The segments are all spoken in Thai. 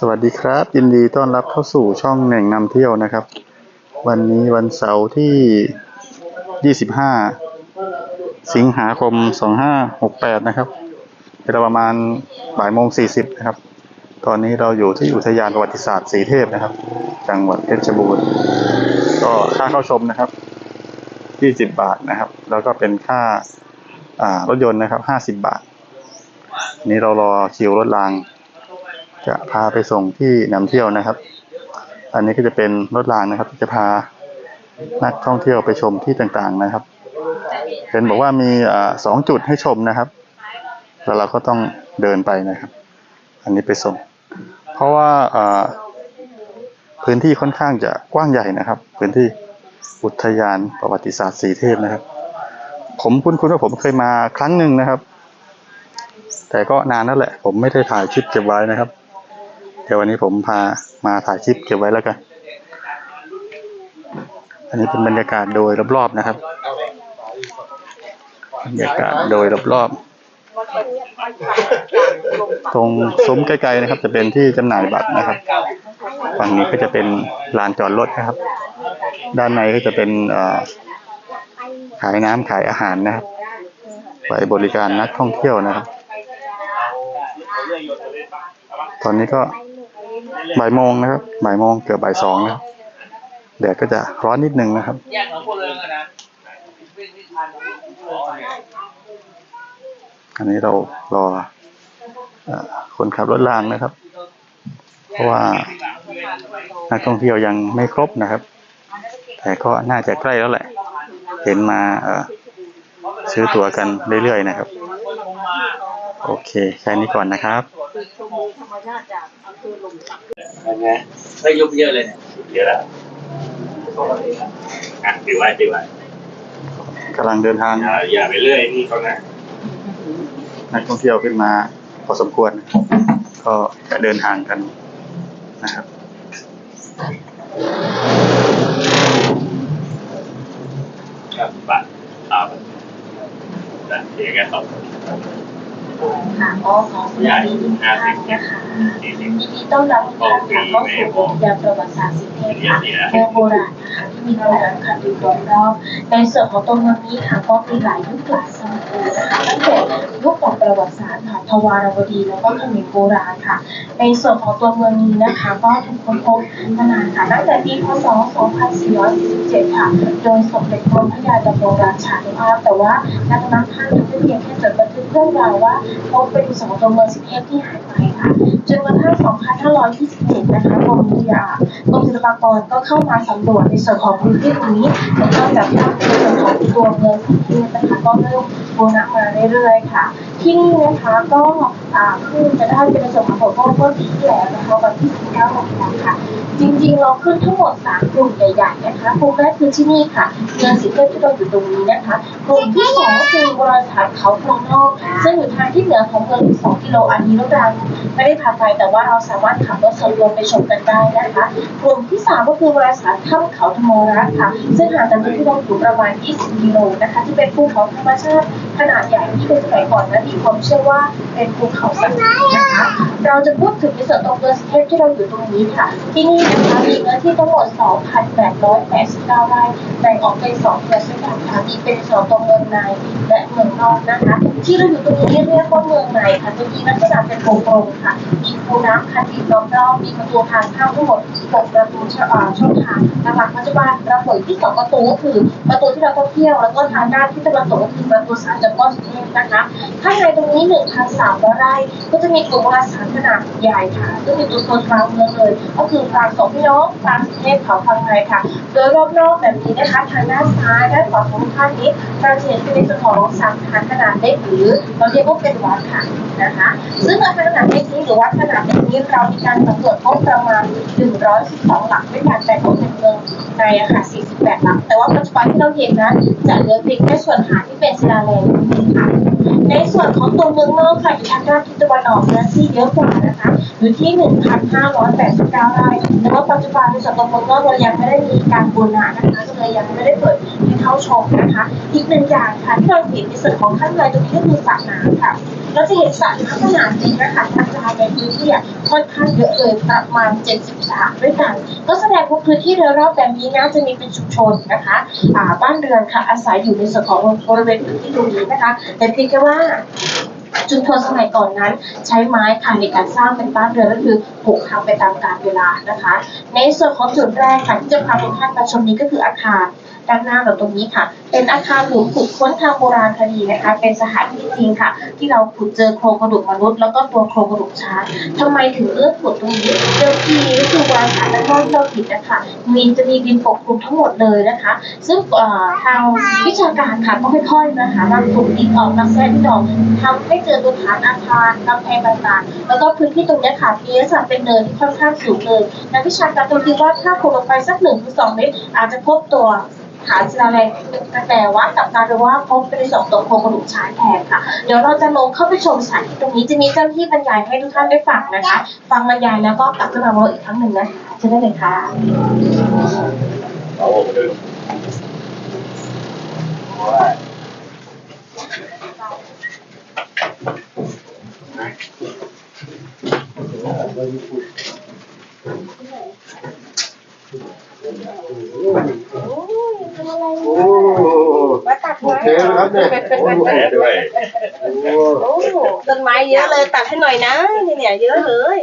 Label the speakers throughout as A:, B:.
A: สวัสดีครับ ยินดีต้อนรับเข้าสู่ช่องแหน่งนำเที่ยวนะครับ วันนี้วันเสาร์ที่ 25 สิงหาคม 2568 นะครับเวลาประมาณบ่ายโมง 40 นะครับ ตอนนี้เราอยู่ที่อุทยานประวัติศาสตร์สีเทพนะครับ จังหวัดเพชรบูรณ์ก็ค่าเข้าชมนะครับ 20 บาทนะครับ แล้วก็เป็นค่าารถยนต์นะครับ 50 บาท นี่เรารอคิวรถราง จะพาไปส่งที่นำเที่ยวนะครับ อันนี้ก็จะเป็นรถรางนะครับที่จะพานักท่องเที่ยวไปชมที่ต่างๆนะครับเห็นบอกว่ามีอสองจุดให้ชมนะครับ แล้วเราก็ต้องเดินไปนะครับ อันนี้ไปส่ง เพราะว่าพื้นที่ค่อนข้างจะกว้างใหญ่นะครับ พื้นที่อุทยานประวัติศาสตร์สีเทพนะครับ ผมคุ้นๆว่าผมเคยมาครั้งหนึ่งนะครับ แต่ก็นานนั่นแหละ ผมไม่ได้ถ่ายคลิปเก็บไว้นะครับ เดี๋ยววันนี้ผมพามาถ่ายคลิปเก็บไว้แล้วกัน อันนี้เป็นบรรยากาศโดยรอบๆนะครับ บรรยากาศโดยรอบๆ ตรงซุ้มไกลๆนะครับ จะเป็นที่จำหน่ายบัตรนะครับ ฝั่งนี้ก็จะเป็นลานจอดรถนะครับ ด้านในก็จะเป็นขายน้ำขายอาหารนะครับไว้บริการนักท่องเที่ยวนะครับ ตอนนี้ก็ บ่ายโมงนะครับบ่ายโมงเกือบบ่ายสองนะครับแดดก็จะร้อนนิดนึงนะครับ
B: แยกของคนเลยนะ
A: อันนี้เรารอคนขับรถรางนะครับ เพราะว่านักท่องเที่ยวยังไม่ครบนะครับ แต่ก็น่าจะใกล้แล้วแหละ เห็นมาเออซื้อตั๋วกันเรื่อยๆนะครับ โอเค แค่นี้ก่อนนะครับ
B: ยังไงได้ยุบเยอะเลยเนี่ยเยอะแล้วอะถือไว้ถือไว้
A: กำลังเดินทาง
B: อย่าอย่าไปเรื่อยนี่เขานะ
A: นักท่องเที่ยวขึ้นมาพอสมควร ก็จะเดินทางกันนะครับ
B: ครับบัตรครับแต่เดี๋ยวแกตอบ
C: ค่ะก็ขอสวัสดีทุกท่านนะคะยินดีต้อนรับทุกท่านค่ะเข้าสู่อุทยานประวัติศาสตร์สิเทพค่ะเมืองโบราณนะคะที่มีโบราณค่ะอยู่รอบในส่วนของตัวเมืองนี้ค่ะก็มีหลายยุคหลายสมัยนะคะตั้งแต่ยุคของประวัติศาสตร์ค่ะทวารวดีแล้วก็เขมรโบราณค่ะ ในส่วนของตัวเมืองนี้นะคะ ก็ถูกค้นพบมานานค่ะตั้งแต่ปีพศ 2447 ค่ะโดยสมเด็จกรมพระยาดำรงราชานุภาพแต่ว่านักนักท่านได้เพียงแค่จดบันทึกเรื่องราวว่าพบเป็นสองตัวเมืองสิเทพที่หายไปค่ะจนกระทั่ง 2527 นะคะกรมวิทยากรมศิลปากรก็เข้ามาสำรวจในส่วนของพื้นที่ตรงนี้แล้วก็จับภาพในส่วนของตัวเมืองสิเทพนะคะก็เริ่ม บูรณะมาเรื่อยๆค่ะ ที่นี่นะคะก็อ่าเพิ่งจะได้เป็นส่วนของหัวข้อเมื่อปีที่แล้วนะคะวันที่ 19มกราคมค่ะ จริงๆ เราขึ้นทั้งหมด 3 กลุ่มใหญ่ๆนะคะกลุ่มแรกคือที่นี่ค่ะเมืองสิเทพที่เราอยู่ตรงนี้นะคะกลุ่มที่สองก็คือบราณสถานเขาพลองนอกซึ่งอยู่ทางที่เหนือของเมืองอีก2กิโลอันนี้รถรางไม่ได้พาไปแต่ว่าเราสามารถขับรถส่วนรวมไปชมกันได้นะคะกลุ่มที่สามก็คือบราณสถานถ้ำเขาธโมรักค่ะ ซึ่งห่างจากที่เราอยู่ประมาณ 20 กิโลนะคะ ที่เป็นภูเขาธรรมชาติ ขนาดใหญ่ที่เป็นสมัยก่อนนั้นมีความเชื่อว่าเป็นภูเขาศักดิ์สิทธิ์นะคะ เราจะพูดถึงในส่วนตรงเมืองสิเทพที่เราอยู่ตรงนี้ค่ะ ที่นี่นะคะมีเนื้อที่ทั้งหมด 2,889ไร่แบ่งออกเป็น2เมืองด้วยกันค่ะมีเป็นส่วนตรงเมืองในและเมืองนอกนะคะ ที่เราอยู่ตรงนี้เรียกว่าเมืองในค่ะจริงๆลักษณะเป็นวงกลมค่ะมีคูน้ำคันดินล้อมรอบมีประตูทางเข้าทั้งหมด6ประตูช่องอ่องทางหลักปัจจุบันเราเปิดที่สองประตูก็คือประตูที่เราต้องเที่ยวแล้วก็ทางด้านที่ตะวันตกก็คือประตูสามจักรวาลสุเทพนะคะข้างในตรงนี้1,300ไร่ก็จะมีกลุ่มโบราณสาขนาดใหญ่ค่ะซึ่งอยู่ตรงโซนกลางเมืองเลย ก็คือทางสองพี่น้องทางสุเทพเขาพังไทยค่ะ โดยรอบๆแบบนี้นะคะทางด้านซ้ายด้านขวาของท่านนี้เราจะเห็นเป็นในส่วนของสังขารขนาดเล็กหรือเราเรียกว่าเป็นวัดค่ะนะคะ ซึ่งอาคารขนาดเล็กนี้หรือวัดขนาดเล็กนี้เรามีการสำรวจพบประมาณ 112 หลักด้วยกันแต่งออกเป็นเมืองในอาคาร48 หลัก แต่ว่าปัจจุบันที่เราเห็นนั้นจะเหลือเพียงแค่ส่วนหางที่เป็นศิลาแรงนี้ค่ะ ในส่วนของตัวเมืองนอกค่ะอยู่ทางด้านทิศตะวันออกเนื้อที่เยอะกว่านะคะอยู่ที่ 1,589ไร่แต่ว่าปัจจุบันในส่วนตัวเมืองนอกเรายังไม่ได้มีการบูรณะนะคะก็เลยยังไม่ได้เปิดให้เข้าชมนะคะ อีกหนึ่งอย่างค่ะที่เราเห็นในส่วนของข้างในตรงนี้ก็คือสระน้ำค่ะ
D: เราจะเห็นสัตว์ลักษณะนี้นะคะกระจายในพื้นที่ค่อนข้างเยอะเลยประมาณ73ด้วยกัน ก็แสดงว่าพื้นที่โดยรอบแบบนี้นะจะมีเป็นชุมชนนะคะบ้านเรือนค่ะอาศัยอยู่ในส่วนของบริเวณพื้นที่ตรงนี้นะคะ แต่เพียงแค่ว่าชุมชนสมัยก่อนนั้น ใช้ไม้ค่ะในการสร้างเป็นบ้านเรือนก็คือปลูกทางไปตามกาลเวลานะคะ ในส่วนของจุดแรกค่ะที่จะพาทุกท่านมาชมนี้ก็คืออาคาร ด้านหน้าเราตรงนี้ค่ะ เป็นอาคารหลุมขุดค้นทางโบราณคดีนะคะ เป็นสถานที่จริงค่ะ ที่เราขุดเจอโครงกระดูกมนุษย์แล้วก็ตัวโครงกระดูกช้างทำไมถึงเลือกขุดตรงนี้เดิมทีก็คือวางฐานด้านนอกที่เราผิดนะคะมีจะมีดินปกคลุมทั้งหมดเลยนะคะ ซึ่งเอ่อทางวิชาการค่ะก็ค่อยๆนะคะนำกลุ่มดินออกนำแทรกดินออกทำให้เจอตัวฐานอาคารกำแพงต่างๆ แล้วก็พื้นที่ตรงนี้ค่ะมีลักษณะเป็นเนินที่ค่อนข้างสูงเลยนักวิชาการตรงที่ว่าถ้าขุดลงไปสักหนึ่งถึงสองเมตรอาจจะพบตัว ฐานศิลาแรงแต่ว่ากับการว่าพบเป็นสองตัวโครงกระดูกช้างแทนค่ะ เดี๋ยวเราจะลงเข้าไปชมสถานที่ตรงนี้จะมีเจ้าหน้าที่บรรยายให้ทุกท่านได้ฟังนะคะ ฟังบรรยายแล้วก็กลับขึ้นมาเราอีกครั้งหนึ่งนะเชิญได้เลยค่ะ
B: เอาเดินว่า
D: มาตัดไม้
E: โอเคนะครับเนี่ย
B: แผลด้วย
D: โอ้ต้นไม้เยอะเลยตัดให้หน่อยนะนี่เนี่ยเยอะเลย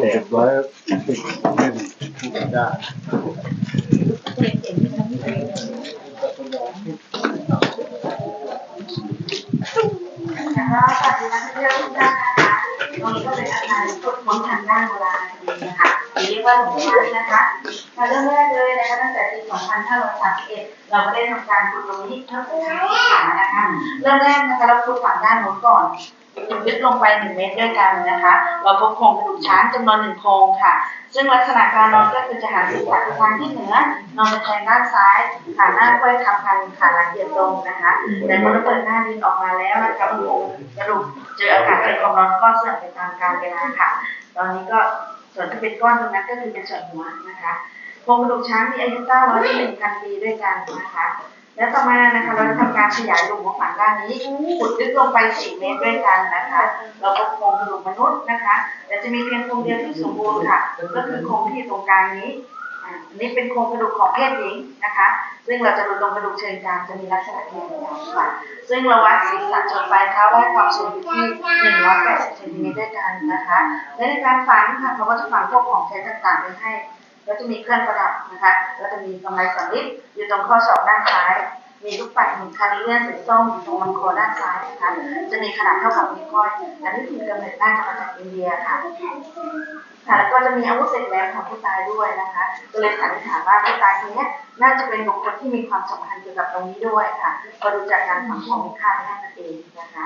E: เรียบร้อยได้
D: นะคะสวัสดีนักท่อง เรานนะคะตรงนี้ก็เป็นอาคารพุทธมทางด้านโบราณนะคะเรียกว่าหลวงพ่อนะคะมาเริ่มแรกเลยนะคะตั้งแต่ปี 2531 เราก็ได้ทำการขุดตรงนี้เพื่อเป็นการศึกษานะคะเริ่มแรกนะคะเราขุดฝั่งด้านโน้นก่อน ลึกลงไปหนึ่งเมตรด้วยกันนะคะ เราพบโครงกระดูกช้างจำนวนหนึ่งโครงค่ะ ซึ่งลักษณะการนอนก็คือจะหันศีรษะไปทางที่เหนือนอนตะแคงด้านซ้ายขาหน้าค่อยคำพันขาหลังเหยียดตรงนะคะ แต่เมื่อเปิดหน้าดินออกมาแล้วนะคะอุณหภูมิกระดูกเจออากาศเป็นความร้อนก็เสื่อมไปตามกาลเวลาค่ะ ตอนนี้ก็ส่วนที่เป็นก้อนตรงนั้นก็คือเป็นส่วนหัวนะคะโครงกระดูกช้างมีอายุ901พันปีด้วยกันนะคะ และต่อมานะคะเราจะทำการขยายหลุมของฝั่งด้านนี้ขุดลึกลงไป 4 เมตรด้วยกันนะคะ เราพบโครงกระดูกมนุษย์นะคะแต่จะมีเพียงโครงเดียวที่สมบูรณ์ค่ะ ก็คือโครงที่ตรงกลางนี้อันนี้เป็นโครงกระดูกของเพศหญิงนะคะ ซึ่งเราจะดูตรงกระดูกเชิงกรานจะมีลักษณะที่ยาวกว่าซึ่งเราวัดศีรษะจนปลายเท้าได้ความสูงอยู่ที่ 180เซนติเมตรด้วยกันนะคะ และในการฝังค่ะเขาก็จะฝังพวกของใช้ต่างๆไว้ให้ แล้วจะมีเครื่องประดับนะคะ แล้วจะมีกำไลสำลิดอยู่ตรงข้อศอกด้านซ้าย มีลูกปัดหนึ่งคันเลื่อนสีส้มอยู่ตรงลำคอด้านซ้ายนะคะ จะมีขนาดเท่ากับนิ้วก้อยอันนี้คือกำเนิดน่าจะมาจากอินเดียค่ะค่ะแล้วก็จะมีอาวุธเสร็จแล้วของผู้ตายด้วยนะคะก็เลยสันนิษฐานว่าผู้ตายคนเนี้ยน่าจะเป็นบุคคลที่มีความสำคัญเกี่ยวกับตรงนี้ด้วยค่ะพอดูจากการฝังของมีค่าในนั่นเองนะคะ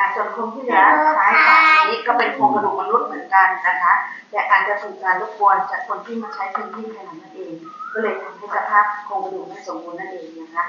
D: อ่าส่วนโครงที่เหลือซ้ายขวาตรงนี้ก็เป็นโครงกระดูกมนุษย์เหมือนกันนะคะ แต่อาจจะถูกการรบกวนจากคนที่มาใช้พื้นที่ภายหลังนั่นเอง ก็เลยทำให้สภาพโครงกระดูกไม่สมบูรณ์นั่นเองนะคะ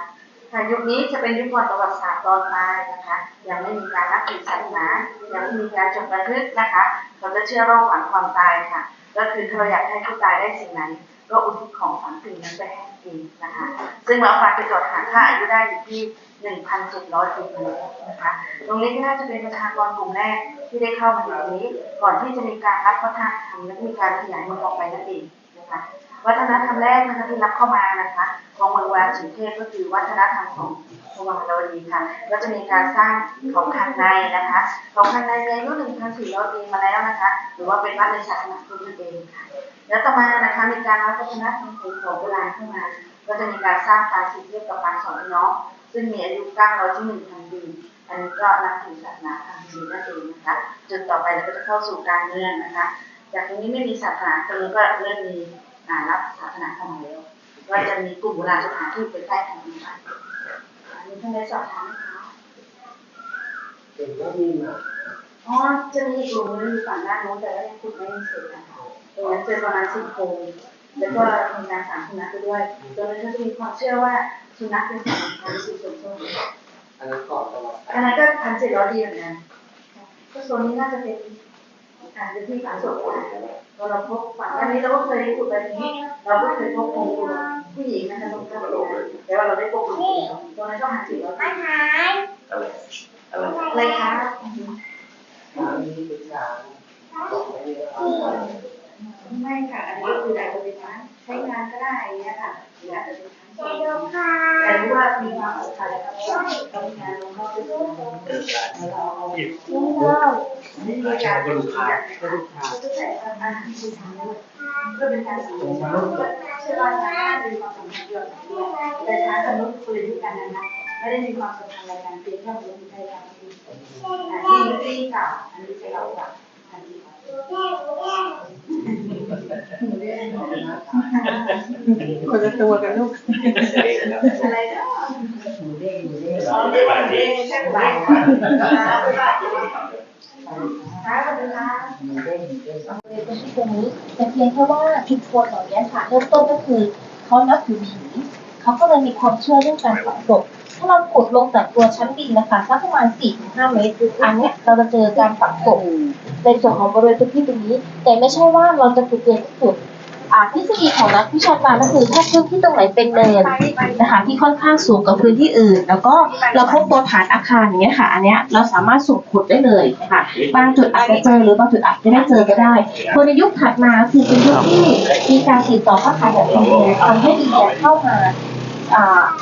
D: ค่ยุคนี้จะเป็นยุคประวัติศาสตร์ตอนปลายนะคะ ยังไม่มีการนับถือศาสนายังไม่มีการจดบันทึกนะคะเขาจะเชื่อโรคหลังความตายค่ะ ก็คือเราอยากให้ผู้ตายได้สิ่งไหนก็อุทิศของฝังสิ่งนั้นไปให้จริงนะคะ ซึ่งเราฟังไปตรวจหาค่าอายุได้อยู่ที่ 1,700ปีแล้วนะคะตรงนี้ก็น่าจะเป็นประชากรกลุ่มแรกที่ได้เข้ามาอยู่ตรงนี้ ก่อนที่จะมีการรับวัฒนธรรมและมีการขยายมันออกไปนั่นเองนะคะวัฒนธรรมแรกนะคะที่รับเข้ามานะคะของเมืองวาสุเทพก็คือวัฒนธรรมของสวรรณวดีค่ะ ก็จะมีการสร้างของทางในนะคะ ของทางในมีอายุ1,400ปีมาแล้วนะคะ หรือว่าเป็นวัดในศาสนาพุทธนั่นเองค่ะ แล้วต่อมานะคะมีการรับวัฒนธรรมของโบราณเข้ามา ก็จะมีการสร้างปางสีเทียบกับปางสองพี่น้องซึ่งมีอายุ900ที่1,000ปีอันนี้ก็นับถือศาสนาทางฮินดูนั่นเองนะคะจุดต่อไปเราก็จะเข้าสู่การเมืองนะคะ จากตรงนี้ไม่มีศาสนาตรงนี้ก็เริ่มมีอ่ารับศาสนาเข้ามาแล้วก็จะมีกลุ่มโบราณสถานที่เป็นใต้แผ่นดินไปอันนี้ท่านได้สอบถามไหมคะ
E: เก่งก็มีนะ
D: อ๋อจะมีอีกกลุ่มนึงอยู่ฝั่งด้านโน้นแต่ว่ายังขุดไม่เสร็จนะคะตรงนั้นเจอประมาณสิบโครง แล้วก็มีการฝังสุนัขไปด้วยตรงนั้นก็จะมีความเชื่อว่าสุนัขเป็นสัตว์สำคัญที่สุดส่วนโชค
E: อันนั้นก่อนตลอด
D: อันนั้นก็พันเจ็ดร้อยดีเหมือนกันก็โซนนี้น่าจะเป็นอาจจะที่ฝังศพค่ะพอเราพบฝังอันนี้เราก็เคยขุดแบบนี้ เราก็เคยพบองค์ผู้หญิงนะคะตรงกลางโลกแต่ว่าเราได้พบผู้หญิงตรงนั้นก็พันเจ็ดร้อยปี
B: อะไรอะไร
D: อะไรคะ
E: มีปรึกษาบอกไม่ได้ว่า
D: ไม่ค่ะอันนี้คืออาจจะเป็นร้านใช้งานก็ได้อย่างเงี้ยค่ะหรืออาจจะเป็นร้านเช่าแต่รู้ว่ามีความสำคัญแล้วก็ต้องงานลงเข้าไปดู
B: เกิดการ
D: แล้วเราเอา
B: หยิบ
D: ไม่มีการก็ลูกค้าก็ลูกค้าก็ใส่อาหารที่ทำด้วยก็เป็นการสื่อสารเชื่อว่าทางด้านมีความสำคัญเยอะแต่ช้ากับนุ่นคุยด้วยกันนะนะไม่ได้มีความสำคัญอะไรกันเพียงแค่รู้ใจกันที่ที่เก่าอันนี้ใช้เรากับอันนี้
F: คนละตัวกันลูก
D: อะไรนะ
B: เราไม่ไหวที่
D: แค่บ่ายค่ะบ่ายค่ะสวัสดีค่ะ
C: เลยตรงที่ตรงนี้แต่เพียงแค่ว่าชุมชนเหล่านี้ค่ะเริ่มต้นก็คือเขานับถือผี เขาก็เลยมีความเชื่อเรื่องการฝังศพถ้าเราขุดลงจากตัวชั้นดินนะคะสักประมาณ4-5เมตรอันเนี้ยเราจะเจอการฝังศพในส่วนของบริเวณพื้นที่ตรงนี้ แต่ไม่ใช่ว่าเราจะขุดเจอทุกจุดอ่าทฤษฎีของนักวิชาการก็คือถ้าพื้นที่ตรงไหนเป็นเนินนะคะที่ค่อนข้างสูงกว่าพื้นที่อื่น แล้วก็เราพบตัวฐานอาคารอย่างเงี้ยค่ะ อันเนี้ยเราสามารถสุ่มขุดได้เลยนะคะบางจุดอาจจะเจอหรือบางจุดอาจจะไม่เจอก็ได้คนในยุคถัดมาคือเป็นยุคที่มีการติดต่อค้าขายแบบอินเดียทำให้ดีเข้ามา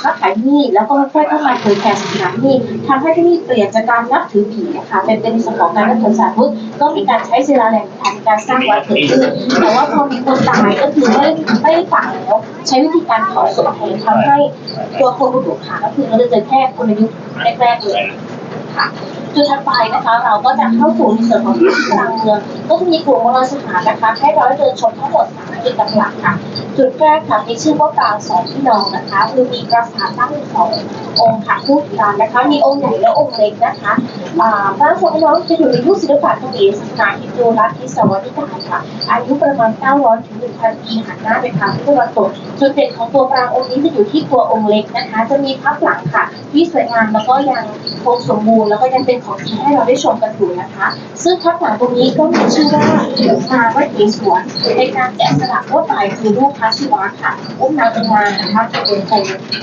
C: ค้าขายที่นี่แล้วก็ค่อยๆเข้ามาเผยแผ่ศาสนาที่นี่ทำให้ที่นี่เปลี่ยนจากการนับถือผีนะคะเป็นเป็นส่วนของการนับถือศาสนาพุทธก็มีการใช้ศิลาแรงทางการสร้างวัดเกิดขึ้นแต่ว่าพอมีคนตายก็คือไม่ไม่ได้ฝังแล้วใช้วิธีการเผาศพแทนทำให้ตัวคนถูกขาก็คือเราจะเจอแค่คนในยุแรกๆเลยค่ะจุดถัดไปนะคะเราก็จะเข้าสู่ในส่วนของที่กลางเมืองก็จะมีกลุ่มโบราณสถานนะคะให้เราได้เดินชมทั้งหมด สามจุดหลักๆค่ะ จุดแรกค่ะมีชื่อว่าปรางสองพี่น้องนะคะคือมีปราสาทตั้งสององค์ค่ะคู่กันนะคะ มีองค์ใหญ่และองค์เล็กนะคะปรางสองพี่น้องจะอยู่ในยุคศิลปะเขมรศาสนาฮินดูรัฐที่สวัสดิการค่ะ อายุประมาณ 900ถึง1,000ปีหันหน้าไปทางทิศตะวันตกจุดเด่นของตัวปรางองค์นี้จะอยู่ที่ตัวองค์เล็กนะคะ จะมีพับหลังค่ะ ที่สวยงามแล้วก็ยังคงสมบูรณ์แล้วก็ยังเป็นของจริงให้เราได้ชมกันอยู่นะคะ ซึ่งพับหลังตรงนี้ก็มีชื่อว่าชาวัดเกศวนในการแกะสลักลวดลายคือรูปพระศิวะค่ะอุ้มนางเป็นงานะคะจะเป็นใจ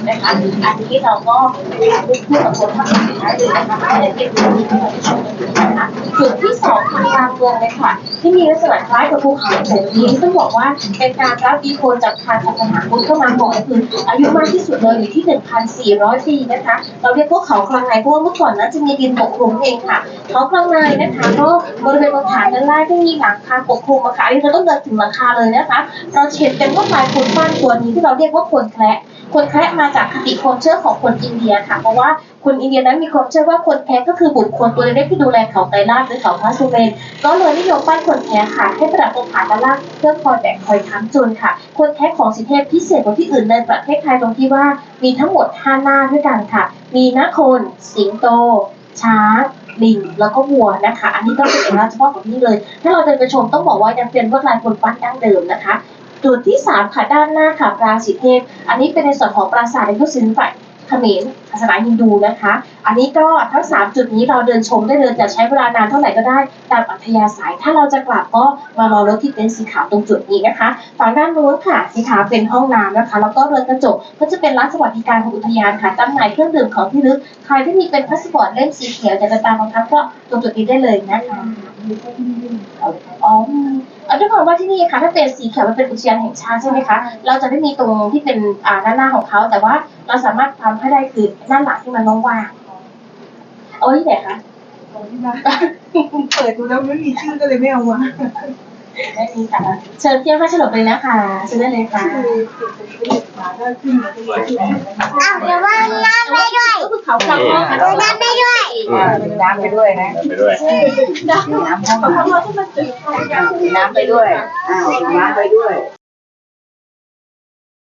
C: นะคะอันนี้เราก็ถ่ายรูปคู่กับตัวพับหลังได้เลยนะคะให้ได้เก็บรูปนี้ให้เราได้ชมกันอยู่นะคะจุดที่สองคือกลางเมืองเลยค่ะ ที่มีลักษณะคล้ายกับภูเขาแบบนี้ต้องบอกว่าเป็นการรับอิทธิพลจากทางศาสนาพุทธเข้ามาก่อนคืออายุมากที่สุดเลยอยู่ที่ 1,400 ปีนะคะ เราเรียกพวกเขาคลังไนเพราะว่าเมื่อก่อนนั้นจะมีดินปกคลุมเองค่ะ เขาคลังไนนะคะก็บริเวณบนฐานด้านล่างก็มีหลังคาปกคลุมอะค่ะอันนี้เราต้องเดินถึงหลังคาเลยนะคะเราเห็นเป็นลวดลายโคนปั้นตัวนี้ที่เราเรียกว่าโคนแคระโคนแคระมาจากคติความเชื่อของคนอินเดียค่ะ เพราะว่าคนอินเดียนั้นมีความเชื่อว่าคนแคระก็คือบุตรคนตัวเล็กที่ดูแลเขาไตรราชหรือเขาพระสุเมนก็เลยนิยมปั้นคนแคะค่ะให้ประดับตรงฐานด้านล่างเพื่อคอยแบกคอยค้ำจุนค่ะ คนแคะของสิเทพพิเศษกว่าที่อื่นในประเทศไทยตรงที่ว่ามีทั้งหมด5หน้าด้วยกันค่ะ มีนครสิงโต ช้าง ลิงแล้วก็วัวนะคะ อันนี้ก็เป็นเอกลักษณ์เฉพาะของที่นี่เลย ถ้าเราเดินไปชมต้องบอกว่ายังเป็นลวดลายคนปั้นดั้งเดิมนะคะ จุดที่สามค่ะด้านหน้าค่ะปราสีเทพ อันนี้เป็นในส่วนของปราสาทในยุคศิลปะ เขมรศาสนาฮินดูนะคะ อันนี้ก็ทั้งสามจุดนี้เราเดินชมได้เลยจะใช้เวลานานเท่าไหร่ก็ได้ตามอัธยาศัย ถ้าเราจะกลับก็มารอรถที่เต็นท์สีขาวตรงจุดนี้นะคะฝั่งด้านนู้นค่ะสีขาวเป็นห้องน้ำนะคะ แล้วก็เรือนกระจกก็จะเป็นร้านสวัสดิการของอุทยานค่ะจำหน่ายเครื่องดื่มของที่ลึกใครที่มีเป็นพาสปอร์ตเล่มสีเขียวจะตามมาพักก็ตรงจุดนี้ได้เลยนะคะอ๋อ ด้วยความว่าที่นี่ค่ะถ้าเป็นสีเขียวมันเป็นอุทยานแห่งชาติใช่ไหมคะเราจะไม่มีตรงที่เป็นอ่าด้านหน้าของเขาแต่ว่าเราสามารถทำให้ได้คือด้านหลังที่มันว่างๆเอาไว้ที่ไหนคะ
F: เปิดดูแล้วไม่มีชื่อก็เลยไม่เอามา
C: ได้มีค่ะเชิญเที่ยวค่าฉลองเลยนะคะเชิญได้เลยค่ะ
F: คือติดเป็นขาก็ขึ้นมาที่ที่
G: อ้าวเดี๋ยวว่าน้ำไปด้วย
C: ก็คือเขากลางห้องค่ะ
G: ดูน้ำไปด้วย
F: มีน้ำไปด้วยนะ
B: ไปด้วย
C: น้ำเขาทำมาที่มันจุด
F: มีน้ำไปด้วยอ้าวมีน้ำไปด้วย